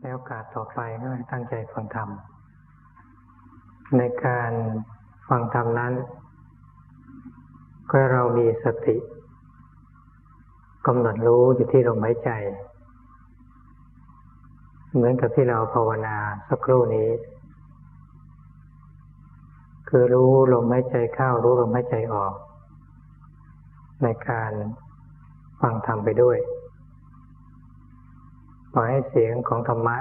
ในโอกาสต่อไปก็ตั้งใจฟังธรรม ในการฟังธรรมนั้น ก็เรามีสติกำหนดรู้อยู่ที่ลมหายใจ เหมือนกับที่เราภาวนาสักครู่นี้ คือรู้ลมหายใจเข้ารู้ลมหายใจออก ในการฟังธรรมไปด้วย อยให้เสียงของธรรมะ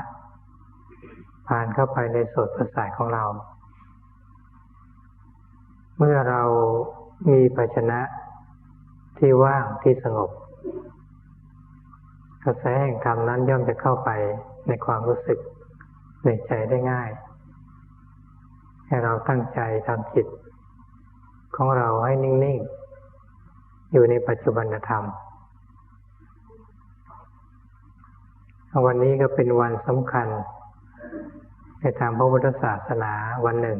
ผ่านเข้าไปในสดประสาทของเรา เมื่อเรามีภาชนะที่ว่างที่สงบ กระแสแห่งธรรมนั้นย่อมจะเข้าไปในความรู้สึกในใจได้ง่าย ให้เราตั้งใจทำจิต ของเราให้นิ่ง ๆ อยู่ในปัจจุบันธรรม วันนี้ก็เป็นวันสำคัญ ในทางพระพุทธศาสนาวันหนึ่ง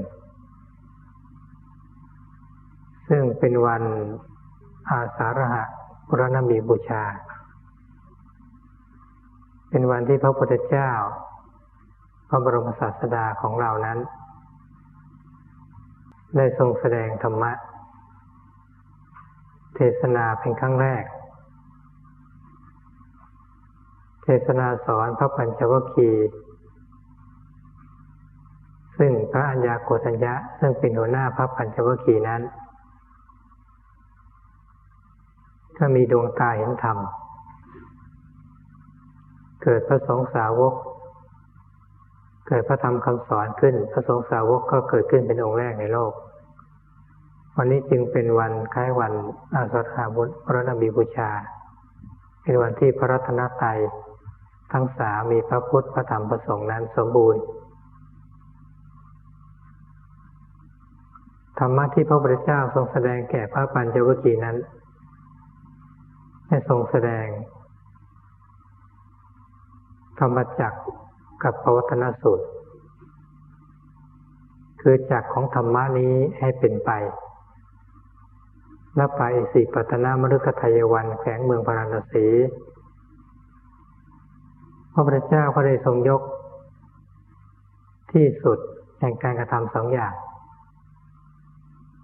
ซึ่งเป็นวันอาสาฬหะปุรณมีบูชา เป็นวันที่พระพุทธเจ้า พระบรมศาสดาของเรานั้น ได้ทรงแสดงธรรมะ เทศนาเป็นครั้งแรก เทศนาสอนพระปัญจวัคคีย์ซึ่งพระอัญญาโกฏัญญะซึ่งเป็นหัวหน้าพระปัญจวัคคีย์นั้น ก็มีดวงตาเห็นธรรม เกิดพระสงฆ์สาวก เกิดพระธรรมคำสอนขึ้น พระสงฆ์สาวกก็เกิดขึ้นเป็นองค์แรกในโลก วันนี้จึงเป็นวันคล้ายวันอาสาฬหบุตรพระนบีบูชา เป็นวันที่พระรัตนตรัย ทั้งสามีพระพุทธพระธรรมพระสงฆ์นั้นสมบูรณ์ ธรรมะที่พระพุทธเจ้าทรงแสดงแก่พระปัญจวัคคีย์นั้นได้ทรงแสดง ธรรมจักกับปวัตนสูตร คือจักของธรรมะนี้ให้เป็นไปและไปสิปัตนามฤคทายวันแขวงเมืองพาราณสี พระพุทธเจ้าก็ได้ทรงยก ที่สุดแห่งการกระทำสองอย่าง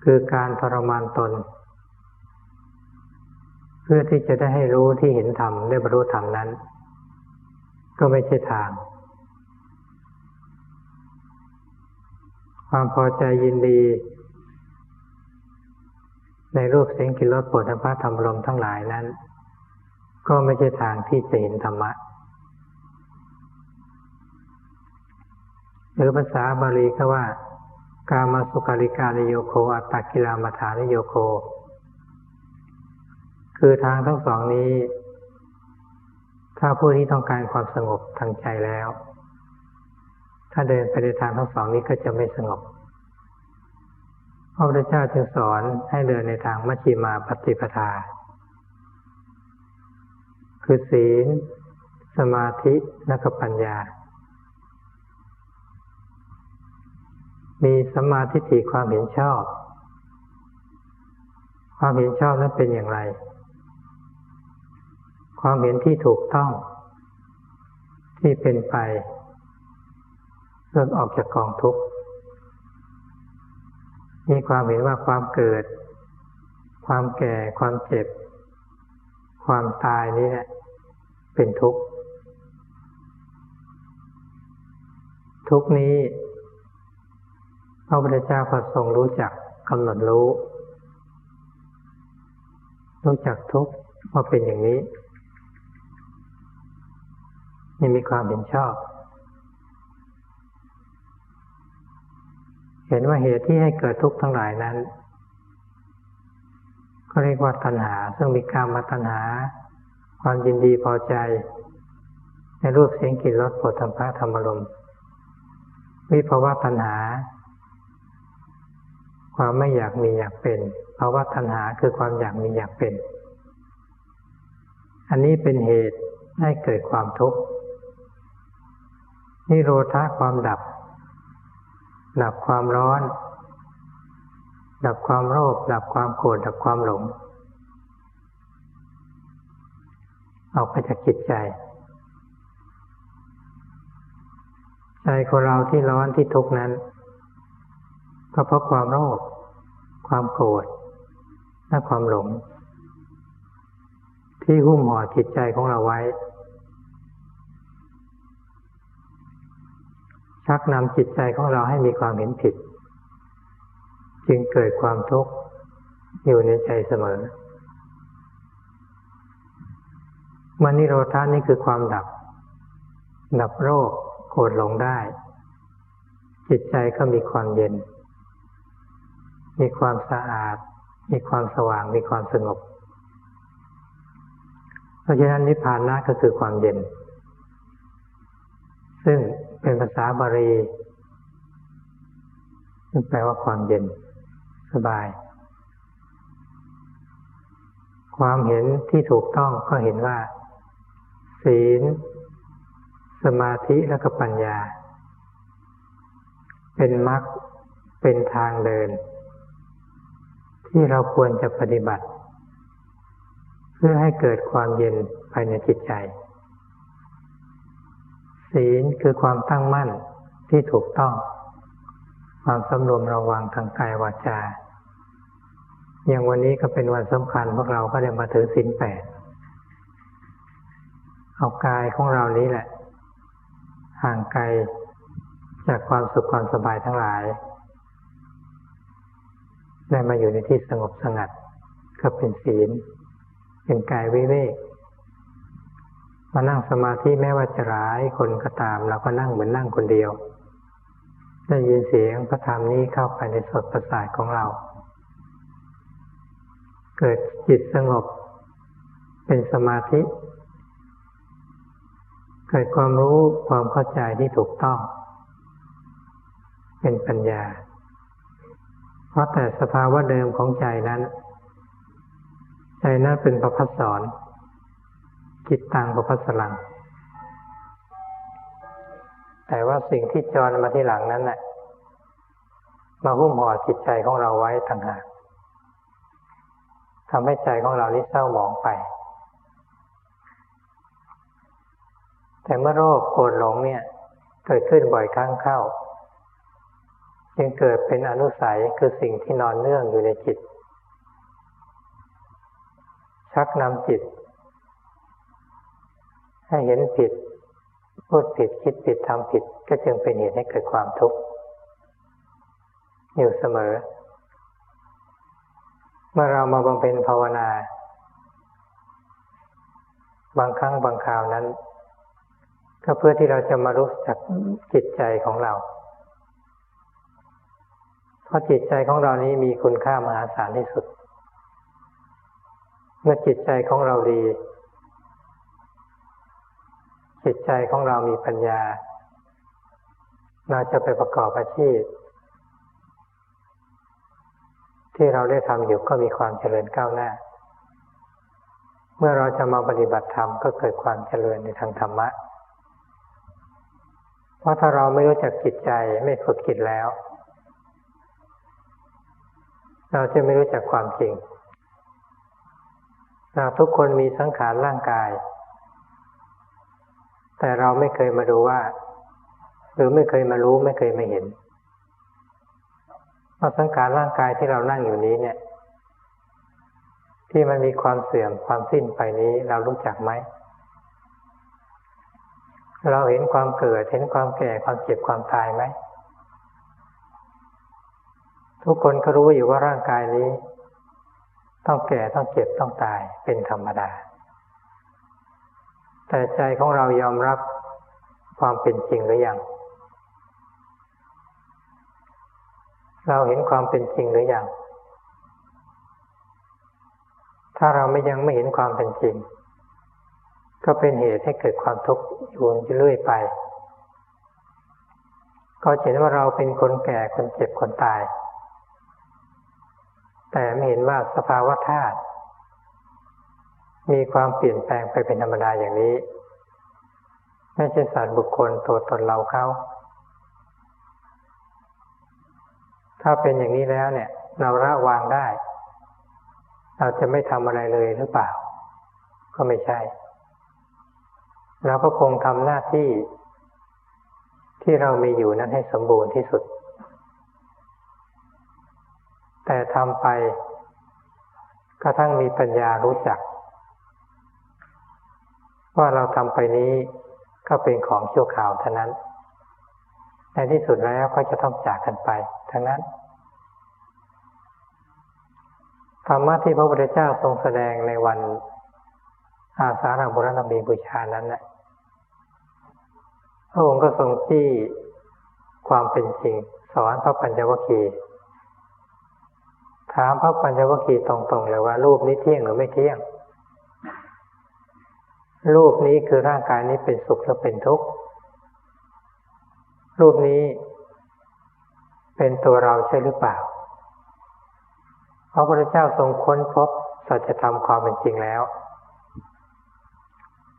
คือการทรมานตน เพื่อที่จะได้ให้รู้ที่เห็นธรรมได้บรรลุธรรมนั้น ก็ไม่ใช่ทาง ความพอใจยินดี ในรูปเสียงกลิ่นรสปวดพระธรรมลมทั้งหลายนั้น ก็ไม่ใช่ทางที่จะเห็นธรรมะ หรือภาษาบาลีก็ว่า กามาสุกาลิกาลโยโคอัตตกิลามาฐานโยโค คือทางทั้งสองนี้ ถ้าผู้ที่ต้องการความสงบทางใจแล้ว ถ้าเดินไปในทางทั้งสองนี้ก็จะไม่สงบพระพุทธเจ้าจึงสอนให้เดินในทางมัชฌิมาปฏิปทา คือศีล สมาธิและก็ปัญญา มีสมาธิถิความเห็นชอบ ความเห็นชอบนั้นเป็นอย่างไร ความเห็นที่ถูกต้อง ที่เป็นไปเพื่อออกจากกองทุกข์มีความเห็นว่าความเกิด ความแก่ ความเจ็บ ความตายนี้แหละเป็นทุกข์ ทุกนี้ พระพุทธเจ้าพระทรงรู้จักกำหนดรู้ รู้จักทุกข์ว่าเป็นอย่างนี้นี่มีความเห็นชอบ เห็นว่าเหตุที่ให้เกิดทุกข์ทั้งหลายนั้น ก็เรียกว่าตัณหา ซึ่งมีการมาตัณหา ความยินดีพอใจ ในรูปเสียงกลิ่นรสผลธรรมะธรรมลมวิภาวะตัณหา ความไม่อยากมีอยากเป็นภาวะตัณหาคือความอยากมีอยากเป็น อันนี้เป็นเหตุให้เกิดความทุกข์นิโรธาความดับ ดับความร้อน ดับความโลภดับความโกรธดับความหลง ออกไปจากจิตใจคนเราที่ร้อนที่ทุกข์นั้น ก็เพราะความโลภความโกรธและความหลง ที่หุ้มห่อจิตใจของเราไว้ ชักนำจิตใจของเราให้มีความเห็นผิด จึงเกิดความทุกข์อยู่ในใจเสมอมันนิโรธานี่คือความดับ ดับโรคโกรธหลงได้ จิตใจก็มีความเย็น มีความสะอาด มีความสว่าง มีความสงบ เพราะฉะนั้นนิพพานะก็คือความเย็น ซึ่งเป็นภาษาบาลีซึ่งแปลว่าความเย็น สบาย ความเห็นที่ถูกต้องก็เห็นว่า ศีล สมาธิและก็ปัญญา เป็นมรรคเป็นทางเดิน ที่เราควรจะปฏิบัติ เพื่อให้เกิดความเย็นภายในจิตใจ ศีลคือความตั้งมั่นที่ถูกต้อง ความสำรวมระวังทางกายวาจา อย่างวันนี้ก็เป็นวันสำคัญพวกเราก็ได้มาถือศีลแปดเอากายของเรานี้แหละ ห่างไกลจากความสุขความสบายทั้งหลาย ได้มาอยู่ในที่สงบสงัด ก็เป็นศีล เป็นกายวิเวกมานั่งสมาธิแม้ว่าจะร้ายคนก็ตามเราก็นั่งเหมือนนั่งคนเดียว ได้ยินเสียงพระธรรมนี้เข้าไปในสดประสาทของเรา เกิดจิตสงบ เป็นสมาธิ เกิดความรู้ความเข้าใจที่ถูกต้อง เป็นปัญญา เพราะแต่สภาวะเดิมของใจนั้น ใจนั้นเป็นประพัสสอนจิตตังประพัสลัง แต่ว่าสิ่งที่จรมาที่หลังนั้นน่ะมาหุ้มห่อจิตใจของเราไว้ต่างหากทำให้ใจของเรานี้เศร้าหมองไป แต่เมื่อโรคโกรธหลงเนี่ย เกิดขึ้นบ่อยครั้งเข้า จึงเกิดเป็นอนุสัยคือสิ่งที่นอนเนื่องอยู่ในจิต ชักนำจิต ให้เห็นผิด พูดผิดคิดผิดทำผิด ก็จึงเป็นเหตุให้เกิดความทุกข์อยู่เสมอ เมื่อเรามาบำเพ็ญภาวนา บางครั้งบางคราวนั้น ก็เพื่อที่เราจะมารู้จักจิตใจของเรา เพราะจิตใจของเรานี้มีคุณค่ามหาศาลที่สุด เมื่อจิตใจของเราดี จิตใจของเรามีปัญญา เราจะไปประกอบอาชีพ ที่เราได้ทำอยู่ก็มีความเจริญก้าวหน้า เมื่อเราจะมาปฏิบัติธรรมก็เกิดความเจริญในทางธรรมะ เพราะถ้าเราไม่รู้จักจิตใจไม่ฝึกจิตแล้ว เราจะไม่รู้จักความจริงเราทุกคนมีสังขารร่างกาย แต่เราไม่เคยมาดูว่า หรือไม่เคยมารู้ไม่เคยมาเห็นว่าสังขารร่างกายที่เรานั่งอยู่นี้เนี่ย ที่มันมีความเสื่อมความสิ้นไปนี้เรารู้จักไหม เราเห็นความเกิดเห็นความแก่ความเจ็บความตายไหม ทุกคนก็รู้อยู่ว่าร่างกายนี้ ต้องแก่ต้องเจ็บต้องตายเป็นธรรมดา แต่ใจของเรายอมรับความเป็นจริงหรือยัง เราเห็นความเป็นจริงหรือยัง ถ้าเราไม่ยังไม่เห็นความเป็นจริง ก็เป็นเหตุให้เกิดความทุกข์อยู่เรื่อยไปก็เห็นว่าเราเป็นคนแก่คนเจ็บคนตาย แต่ไม่เห็นว่าสภาวะธาตุมีความเปลี่ยนแปลงไปเป็นธรรมดาอย่างนี้ ไม่ใช่สัตว์บุคคลตัวตนเราเขาถ้าเป็นอย่างนี้แล้วเนี่ย เราละวางได้ เราจะไม่ทำอะไรเลยหรือเปล่า ก็ไม่ใช่ เราก็คงทำหน้าที่ที่เรามีอยู่นั้นให้สมบูรณ์ที่สุด แต่ทำไปกระทั่งมีปัญญารู้จัก ว่าเราทำไปนี้ก็เป็นของชั่วคราวเท่านั้น ในที่สุดแล้วก็จะต้องจากกันไปทั้งนั้นธรรมะที่พระพุทธเจ้าทรงแสดงในวันอาสาฬบุรณมีบูชานั้นนะพระองค์ก็ทรงที่ความเป็นจริง สอนพระปัญจวัคคีย์ ถามพระปัญจวัคคีย์ตรงๆเลยว่า รูปนี้เที่ยงหรือไม่เที่ยง รูปนี้คือร่างกายนี้เป็นสุขหรือเป็นทุกข์ รูปนี้เป็นตัวเราใช่หรือเปล่า พระพุทธเจ้าทรงค้นพบสัจธรรมความเป็นจริงแล้ว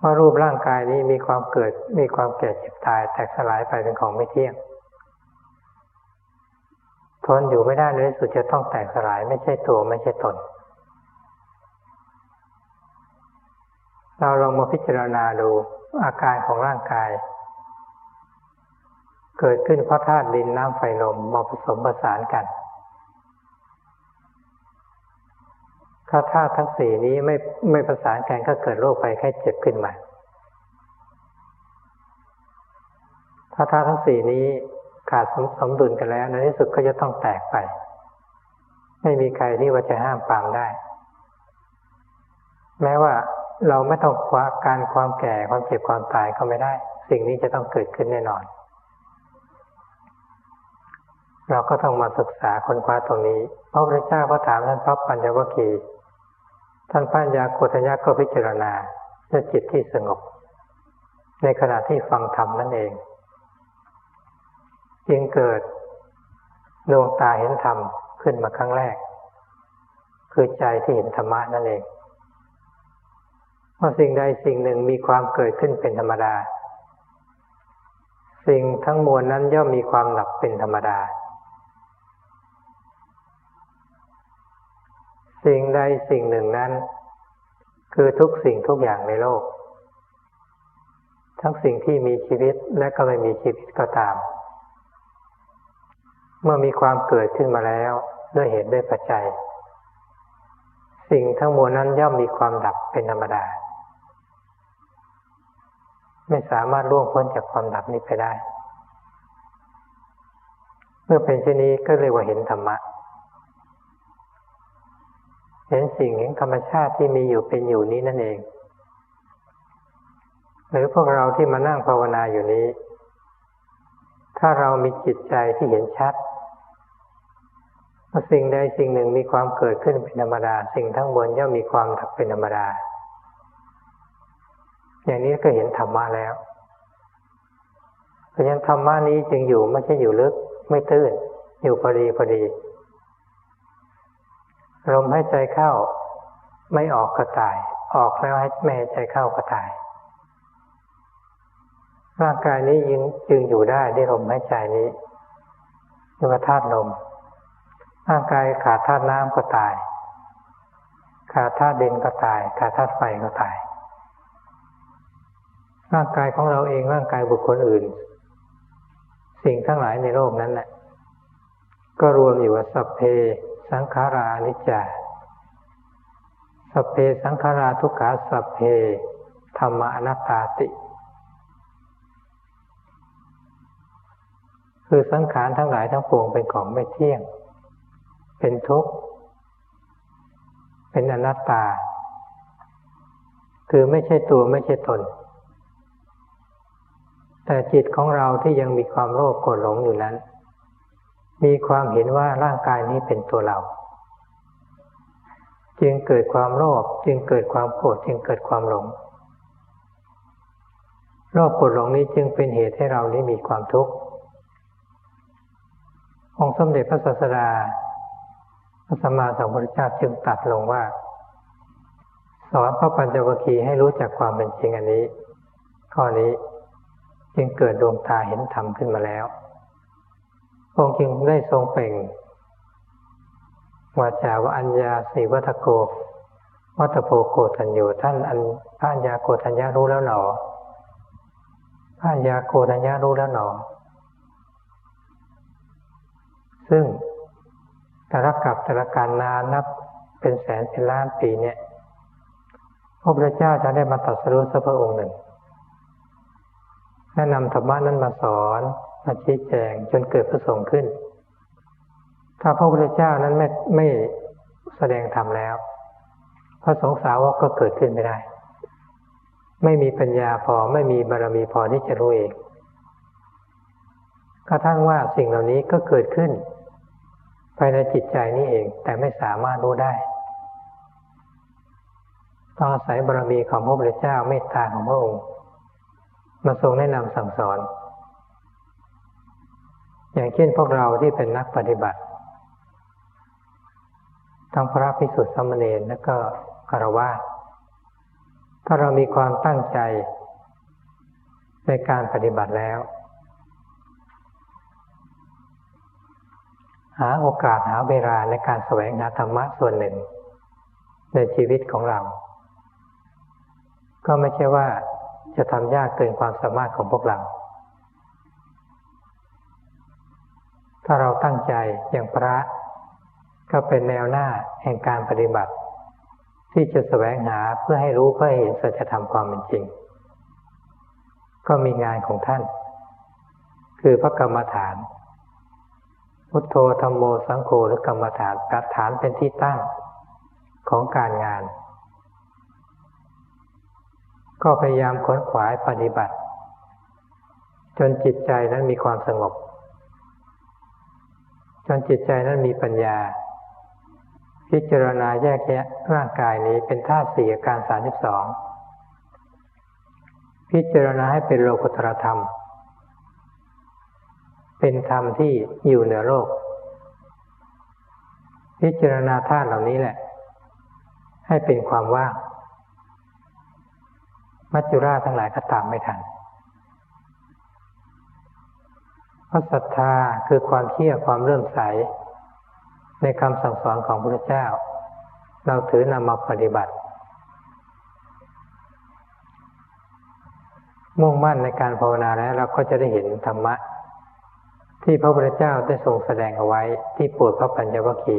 ว่ารูปร่างกายนี้มีความเกิดมีความแก่เจ็บตายแตกสลายไปเป็นของไม่เที่ยง ทนอยู่ไม่ได้เลยสุดจะต้องแตกสลายไม่ใช่ตัวไม่ใช่ตน เราลองมาพิจารณาดูอาการของร่างกาย เกิดขึ้นเพราะธาตุดินน้ำไฟลมมาผสมผสานกัน ถ้าธาตุทั้งสี่นี้ไม่ไม่ประสานกันก็เกิดโรคภัยไข้เจ็บขึ้นมาถ้าธาตุทั้งสี่นี้ ขาดสมสมดุลกันแล้วในที่สุดก็จะต้องแตกไป ไม่มีใครที่ว่าจะห้ามปามได้ แม้ว่าเราไม่ต้องคว้าการความแก่ความเจ็บความตายก็ไม่ได้ สิ่งนี้จะต้องเกิดขึ้นแน่นอน เราก็ต้องมาศึกษาค้นคว้าตรงนี้พระพุทธเจ้าก็ถามท่านพระปัญญวคีท่านพัญญาโคตญาก็พิจารณาด้วยจิตที่สงบ ในขณะที่ฟังธรรมนั่นเอง จึงเกิดดวงตาเห็นธรรมขึ้นมาครั้งแรก คือใจที่เห็นธรรมะนั่นเองว่าสิ่งใดสิ่งหนึ่งมีความเกิดขึ้นเป็นธรรมดา สิ่งทั้งมวลนั้นย่อมมีความดับเป็นธรรมดา สิ่งใดสิ่งหนึ่งนั้น คือทุกสิ่งทุกอย่างในโลก ทั้งสิ่งที่มีชีวิตและก็ไม่มีชีวิตก็ตาม เมื่อมีความเกิดขึ้นมาแล้วด้วยเหตุด้วยปัจจัย สิ่งทั้งมวลนั้นย่อมมีความดับเป็นธรรมดา ไม่สามารถล่วงพ้นจากความดับนี้ไปได้ เมื่อเป็นเช่นนี้ก็เรียกว่าเห็นธรรมะ เห็นสิ่งเห็นธรรมชาติที่มีอยู่เป็นอยู่นี้นั่นเอง หรือพวกเราที่มานั่งภาวนาอยู่นี้ ถ้าเรามีจิตใจที่เห็นชัด สิ่งใดสิ่งหนึ่งมีความเกิดขึ้นเป็นธรรมดา สิ่งทั้งมวลย่อมมีความดับเป็นธรรมดา อย่างนี้ก็เห็นธรรมะแล้ว เพราะฉะนั้นธรรมะนี้จึงอยู่ไม่ใช่อยู่ลึกไม่ตื้น อยู่พอดีพอดีลมให้ใจเข้าไม่ออกก็ตาย ออกแล้วให้ไม่ให้ใจเข้าก็ตาย ร่างกายนี้ยังจึงอยู่ได้ด้วยลมหายใจนี้เรียกว่าธาตุลม ร่างกายขาดธาตุน้ำก็ตาย ขาดธาตุดินก็ตาย ขาดธาตุไฟก็ตาย ร่างกายของเราเองร่างกายบุคคลอื่น สิ่งทั้งหลายในโลกนั้นแหละก็รวมอยู่ว่าสัพเพ สังขารานิจจาสเพสังขาราทุกขาสัพเพธรรมอนัตตาติ คือสังขารทั้งหลายทั้งปวงเป็นของไม่เที่ยง เป็นทุกข์ เป็นอนัตตา คือไม่ใช่ตัวไม่ใช่ตน แต่จิตของเราที่ยังมีความโลภโกรธหลงอยู่นั้น มีความเห็นว่าร่างกายนี้เป็นตัวเรา จึงเกิดความโลภจึงเกิดความโกรธจึงเกิดความหลงโลภโกรธหลงนี้จึงเป็นเหตุให้เรานี้มีความทุกข์องค์สมเด็จพระศาสดา พระสัมมาสัมพุทธเจ้าจึงตัดลงว่า สอนพระปัญจวัคคีย์ให้รู้จักความเป็นจริงอันนี้ ข้อนี้จึงเกิดดวงตาเห็นธรรมขึ้นมาแล้วองค์จึงได้ทรงเป่งวาจาว่าอัญญาสีวัตโกวัตโพโกตัญญูท่านอันพระัญญาโกตัญญารู้แล้วหนอพระัญญาโกตัญญารู้แล้วหนอ ซึ่ง แต่ละกับแต่ละการนานนับเป็นแสนเป็นล้านปีเนี่ยพระพุทธเจ้าจะได้มาตรัสรู้สักพระองค์หนึ่งแนะนำธรรมะนั้นมาสอนมาชี้แจงจนเกิดพระสงฆ์ขึ้น ถ้าพระพุทธเจ้านั้นไม่ไม่แสดงธรรมแล้ว พระสงฆ์สาวกก็เกิดขึ้นไม่ได้ ไม่มีปัญญาพอไม่มีบารมีพอที่จะรู้เองกระทั่งว่าสิ่งเหล่านี้ก็เกิดขึ้น ภายในจิตใจนี้เอง แต่ไม่สามารถรู้ได้ต้องอาศัยบารมีของพระพุทธเจ้าเมตตาของพระองค์ มาทรงแนะนำสั่งสอน อย่างเช่นพวกเราที่เป็นนักปฏิบัติทั้งพระภิกษุสมณีและก็คารวะถ้าเรามีความตั้งใจในการปฏิบัติแล้ว หาโอกาสหาเวลาในการแสวงหาธรรมะส่วนหนึ่ง ในชีวิตของเรา ก็ไม่ใช่ว่าจะทำยากเกินความสามารถของพวกเรา ถ้าเราตั้งใจอย่างพระ ก็เป็นแนวหน้าแห่งการปฏิบัติ ที่จะแสวงหาเพื่อให้รู้เพื่อหเห็นสัจธรรมความเป็นจริง ก็มีงานของท่าน คือพระกรรมฐาน พุทโธธรรมโมสังโฆหรือกรรมฐานกัฐานเป็นที่ตั้งของการงาน ก็พยายามขนขวายปฏิบัติ จนจิตใจนั้นมีความสงบ จนจิตใจนั้นมีปัญญา พิจารณาแยกแยะร่างกายนี้เป็นธาตุสี่อาการสามสิบสองพิจารณาให้เป็นโลกุตรธรรม เป็นธรรมที่อยู่เหนือโลก พิจารณาธาตุเหล่านี้แหละ ให้เป็นความว่าง มัจจุราชทั้งหลายก็ตามไม่ทันเพราะศรัทธาคือความเชื่อความเริ่มใส ในคำสั่งสอนของพระเจ้า เราถือนำมาปฏิบัติ มุ่งมั่นในการภาวนาแล้วเราก็จะได้เห็นธรรมะ ที่พระพุทธเจ้าได้ทรงแสดงเอาไว้ที่ปวดพระปัญญวคี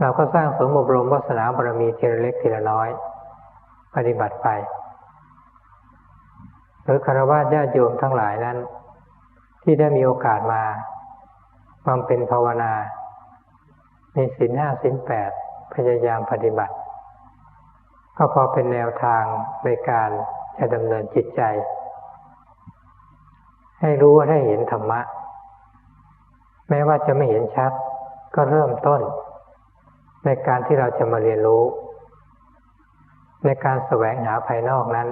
เราก็สร้างสมบรมวาสนาบารมีทีละเล็กทีละน้อย ปฏิบัติไปหรือคารวะญาติโยมทั้งหลายนั้น ที่ได้มีโอกาสมาบำเป็นภาวนา มีสินห้าสินแปดพยายามปฏิบัติ ก็พอเป็นแนวทางในการจะดำเนินจิตใจ ให้รู้ว่าได้เห็นธรรมะ แม้ว่าจะไม่เห็นชัด ก็เริ่มต้น ในการที่เราจะมาเรียนรู้ ในการแสวงหาภายนอกนั้น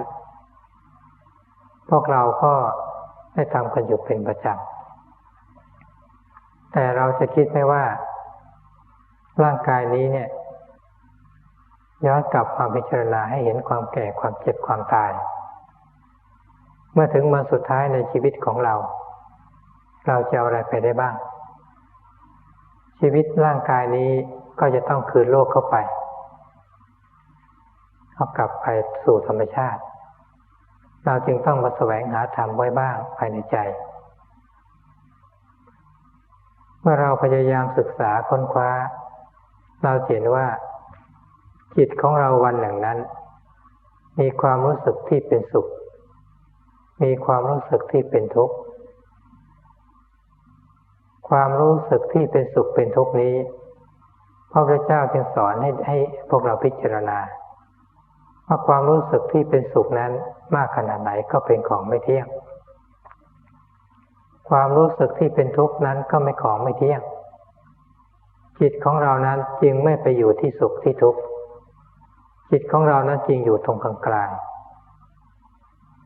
พวกเราก็ได้ทำกันอยู่เป็นประจำแต่เราจะคิดไหมว่า ร่างกายนี้เนี่ยย้อนกลับมาพิจารณาให้เห็นความแก่ความเจ็บความตาย เมื่อถึงวันสุดท้ายในชีวิตของเรา เราจะเอาอะไรไปได้บ้าง ชีวิตร่างกายนี้ก็จะต้องคืนโลกเข้าไปเอากลับไปสู่ธรรมชาติ เราจึงต้องมาแสวงหาธรรมไว้บ้างภายในใจ เมื่อเราพยายามศึกษาค้นคว้า เราเห็นว่า จิตของเราวันหนึ่งนั้น มีความรู้สึกที่เป็นสุข มีความรู้สึกที่เป็นทุกข์ ความรู้สึกที่เป็นสุขเป็นทุกข์นี้ พระพุทธเจ้าจึงสอนให้ให้พวกเราพิจารณา ว่าความรู้สึกที่เป็นสุขนั้นมากขนาดไหนก็เป็นของไม่เที่ยง ความรู้สึกที่เป็นทุกข์นั้นก็ไม่ของไม่เที่ยง จิตของเรานั้นจึงไม่ไปอยู่ที่สุขที่ทุกข์ จิตของเรานั้นจริงอยู่ตรงกลางกาง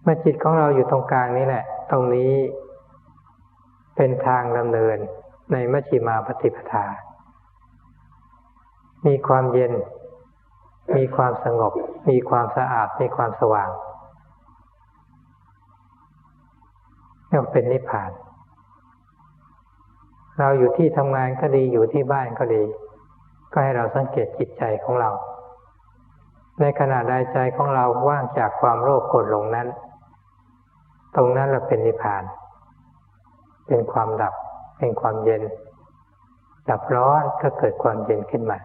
เมื่อจิตของเราอยู่ตรงกลางนี้แหละ ตรงนี้เป็นทางดำเนินในมัชฌิมาปฏิปทา มีความเย็น มีความสงบ มีความสะอาด มีความสว่างนี่เป็นนิพพาน เราอยู่ที่ทำงานก็ดี อยู่ที่บ้านก็ดี ก็ให้เราสังเกตจิตใจของเรา ในขณะใดใจของเราว่างจากความโลภโกรธหลงนั้น ตรงนั้นเราเป็นนิพพาน เป็นความดับ เป็นความเย็น ดับร้อนก็เกิดความเย็นขึ้นมา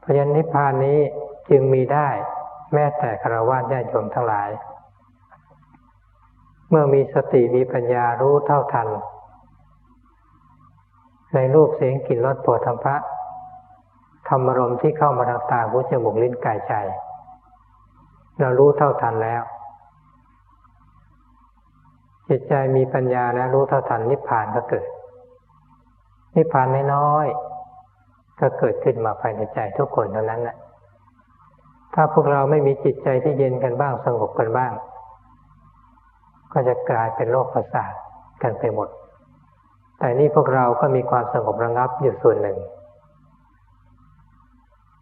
เพราะฉะนั้นนิพพานนี้จึงมีได้แม้แต่คารวะญาติโยมทั้งหลาย เมื่อมีสติมีปัญญารู้เท่าทัน ในรูปเสียงกลิ่นรสโผฏฐัพพะธรรมรมที่เข้ามาทางตาหูจมูกลิ้นกายใจ เรารู้เท่าทันแล้ว จิตใจมีปัญญาแล้วรู้เท่าทันนิพพานก็เกิด นิพพานไม่น้อย ก็เกิดขึ้นมาภายในใจทุกคนเท่านั้นแหละถ้าพวกเราไม่มีจิตใจที่เย็นกันบ้างสงบกันบ้าง ก็จะกลายเป็นโรคประสาทกันไปหมด แต่นี่พวกเราก็มีความสงบระงับอยู่ส่วนหนึ่ง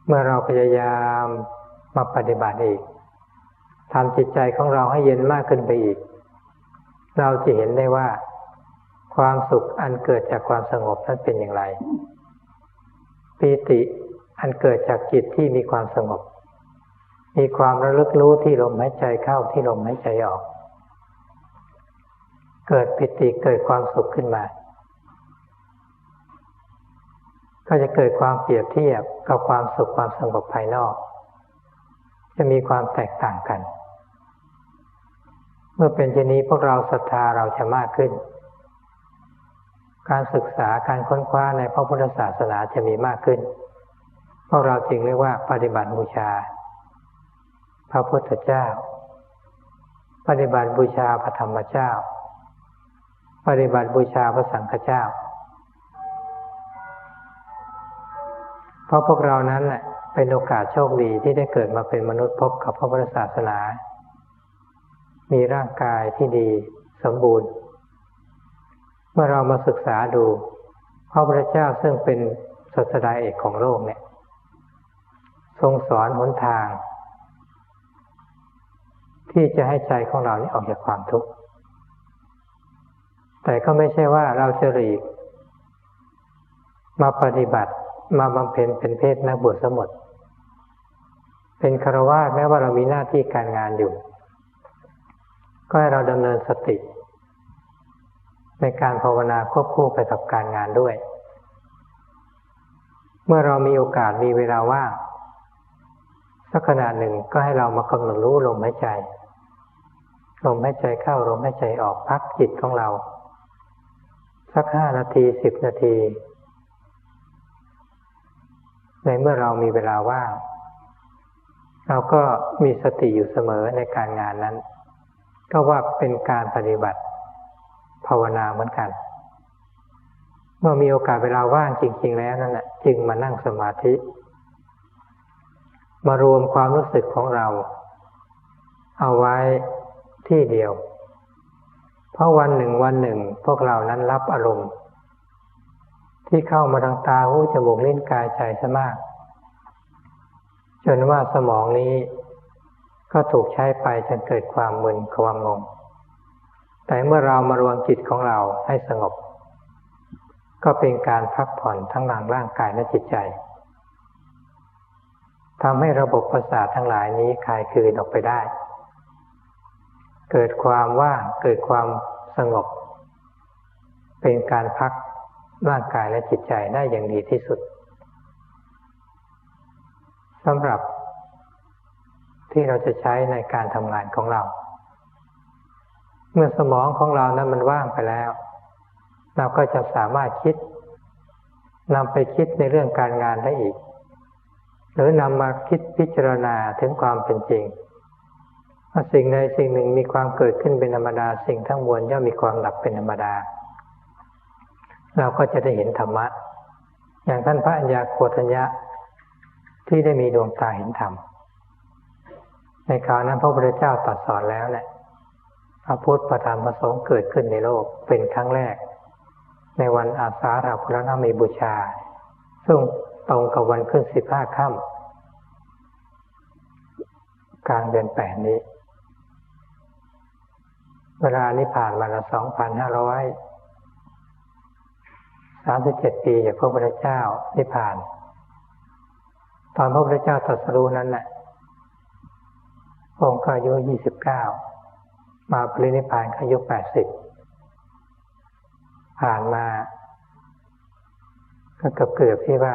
เมื่อเราพยายามมาปฏิบัติอีกทำจิตใจของเราให้เย็นมากขึ้นไปอีก เราจะเห็นได้ว่า ความสุขอันเกิดจากความสงบนั้นเป็นอย่างไรปีติอันเกิดจากจิตที่มีความสงบ มีความระลึกรู้ที่ลมหายใจเข้าที่ลมหายใจออก เกิดปิติเกิดความสุขขึ้นมาก็จะเกิดความเปรียบเทียบกับความสุขความสงบภายนอก จะมีความแตกต่างกัน เมื่อเป็นเช่นนี้พวกเราศรัทธาเราจะมากขึ้น การศึกษาการค้นคว้าในพระพุทธศาสนาจะมีมากขึ้น พวกเราจึงเรียกว่าปฏิบัติบูชา พระพุทธเจ้า ปฏิบัติบูชาพระธรรมเจ้า ปฏิบัติบูชาพระสังฆเจ้า เพราะพวกเรานั้นแหละเป็นโอกาสโชคดีที่ได้เกิดมาเป็นมนุษย์พบกับพระพุทธศาสนา มีร่างกายที่ดีสมบูรณ์ เมื่อเรามาศึกษาดูพระพุทธเจ้าซึ่งเป็นศาสดาเอกของโลกเนี่ย ทรงสอนหนทาง ที่จะให้ใจของเรานี้ออกจากความทุกข์แต่ก็ไม่ใช่ว่าเราจะหลีก มาปฏิบัติมาบำเพ็ญเป็นเพศนักบวชสมุดเป็นคารวะแม้ว่าเรามีหน้าที่การงานอยู่ ก็ให้เราดำเนินสติ ในการภาวนาควบคู่ไปกับการงานด้วย เมื่อเรามีโอกาสมีเวลาว่างสักขณะหนึ่งก็ให้เรามากำหนดรู้ลมหายใจลมหายใจเข้าลมหายใจออกพักจิตของเรา สักห้านาทีสิบนาที ในเมื่อเรามีเวลาว่างเราก็มีสติอยู่เสมอในการงานนั้น ก็ว่าเป็นการปฏิบัติ ภาวนาเหมือนกัน เมื่อมีโอกาสเวลาว่างจริง ๆ แล้วนั่นแหละจึงมานั่งสมาธิ มารวมความรู้สึกของเรา เอาไว้ที่เดียว เพราะวันหนึ่งวันหนึ่ง พวกเรานั้นรับอารมณ์ ที่เข้ามาทางตาหูจมูกลิ้นกายใจซะมาก จนว่าสมองนี้ ก็ถูกใช้ไปจนเกิดความมึนความงง แต่เมื่อเรามารวมจิตของเราให้สงบ ก็เป็นการพักผ่อนทั้งหลังร่างกายและจิตใจทำให้ระบบประสาททั้งหลายนี้คลายคืนออกไปได้ เกิดความว่างเกิดความสงบ เป็นการพักร่างกายและจิตใจได้อย่างดีที่สุดสำหรับ ที่เราจะใช้ในการทำงานของเรา เมื่อสมองของเรานั้นมันว่างไปแล้ว เราก็จะสามารถคิดนำไปคิดในเรื่องการงานได้อีก หรือนำมาคิดพิจารณาถึงความเป็นจริงสิ่งใดสิ่งหนึ่งมีความเกิดขึ้นเป็นธรรมดา สิ่งทั้งมวลย่อมมีความดับเป็นธรรมดา เราก็จะได้เห็นธรรมะ อย่างท่านพระัญญาโคทัญญะที่ได้มีดวงตาเห็นธรรม ในคราวนั้นพระพุทธเจ้าตรัสสอนแล้วแหละพระพุทธประธานประสงค์เกิดขึ้นในโลกเป็นครั้งแรก ในวันอาสาฬหพุรณมีบูชา ซึ่งตรงกับวันขึ้นสิบห้าค่ำกลางเดือนแปดนี้ เวลานี้ผ่านมาละสองพันห้าร้อยสามสิบเจ็ดปีจากพระพุทธเจ้านิพพาน ตอนพระพุทธเจ้าตรัสรู้นั้นแหละ องค์ก็อายุยี่สิบเก้ามาปรินิพพานก็อายุแปดสิบผ่านมา ก็เกือบเกือบที่ว่า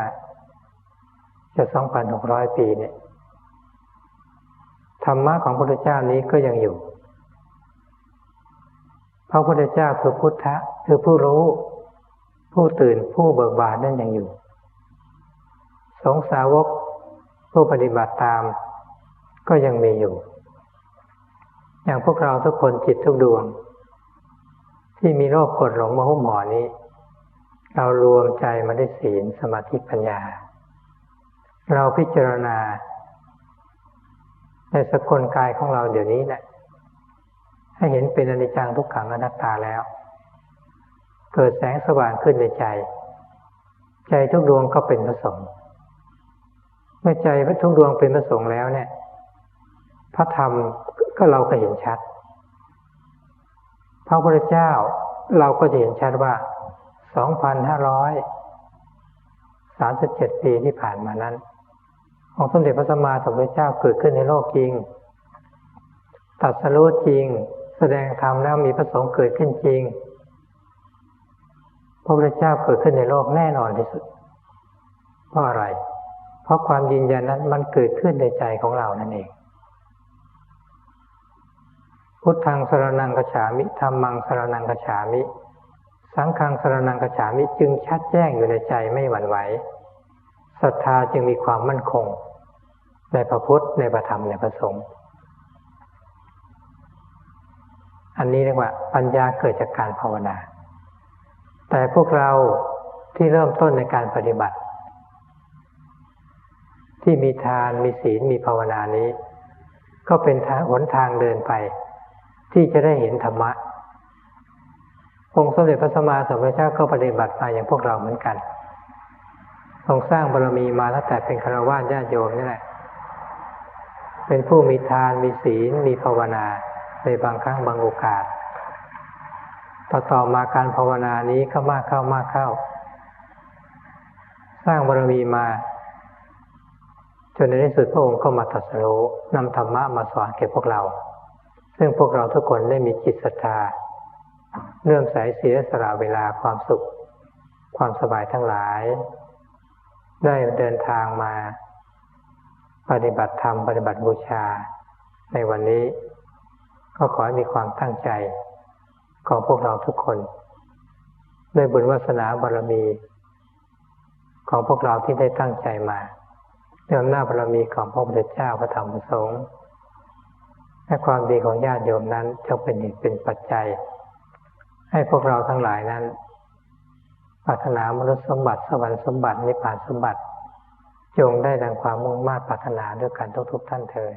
จะสองพันหกร้อยปีเนี่ยธรรมะของพระพุทธเจ้านี้ก็ยังอยู่พระพุทธเจ้าคือพุทธะคือผู้รู้ ผู้ตื่นผู้เบิกบานนั่นยังอยู่ สงสาวกผู้ปฏิบัติตามก็ยังมีอยู่ อย่างพวกเราทุกคนจิตทุกดวง ที่มีโรคกดหลงมาหุ้มหมอนี้ เรารวมใจมาได้ศีลสมาธิปัญญา เราพิจารณา ในสกลกายของเราเดี๋ยวนี้แหละให้เห็นเป็นอนิจจังทุกขังอนัตตาแล้ว เกิดแสงสว่างขึ้นในใจ ใจทุกดวงก็เป็นพระสงฆ์เมื่อใจพระทุกดวงเป็นพระสงฆ์แล้วเนี่ย พระธรรม ก็เราก็เห็นชัด พระพุทธเจ้าเราก็จะเห็นชัดว่าสองพันห้าร้อยสามสิบเจ็ดปีที่ผ่านมานั้น ของสมเด็จพระสัมมาสัมพุทธเจ้าเกิดขึ้นในโลกจริง ตัดสรู้จริง แสดงธรรมแล้วมีพระสงฆ์เกิดขึ้นจริง พระพุทธเจ้าเกิดขึ้นในโลกแน่นอนที่สุด เพราะอะไร เพราะความยืนยันนั้นมันเกิดขึ้นในใจของเรานั่นเอง พุทธังสรนังกฉามิธรรมังสรนังกฉามิ สังฆังสรนังกฉามิจึงชัดแจ้งอยู่ในใจไม่หวั่นไหวศรัทธาจึงมีความมั่นคง ในพระพุทธในพระธรรมในพระสงฆ์อันนี้เรียกว่า ปัญญาเกิดจากการภาวนา แต่พวกเราที่เริ่มต้นในการปฏิบัติ ที่มีทานมีศีลมีภาวนานี้ ก็เป็นทางหนทางเดินไป ที่จะได้เห็นธรรมะ องค์สมเด็จพระสัมมาสัมพุทธเจ้าก็ปฏิบัติมาอย่างพวกเราเหมือนกันทรงสร้างบารมีมาตั้งแต่เป็นคารวะญาติโยมนี่แหละ เป็นผู้มีทานมีศีล มีภาวนาในบางครั้งบางโอกาส ต่อต่อมาการภาวนานี้เข้ามากเข้ามากเข้า สร้างบารมีมา จนในที่สุดพระองค์ก็มาตรัสรู้นำธรรมะมาสอนแก่พวกเรา ซึ่งพวกเราทุกคนได้มีจิตศรัทธาเรื่อมใสเสียสละเวลาความสุข ความสบายทั้งหลาย ได้เดินทางมา ปฏิบัติธรรม ปฏิบัติบูชา ในวันนี้ ก็ขอให้มีความตั้งใจ ของพวกเราทุกคนด้วยบุญวาสนาบารมี ของพวกเราที่ได้ตั้งใจมาด้วยอำนาจบารมีของพระพุทธเจ้าพระธรรมพระสงฆ์ และความดีของญาติโยมนั้นจะเป็นเหตุเป็นปัจจัย ให้พวกเราทั้งหลายนั้นปรารถนามนุษย์สมบัติสวรรค์สมบัตินิพพานสมบัติ จงได้ดังความมุ่งมา่ปรารถนาด้วยกันทุกๆท่านเถิด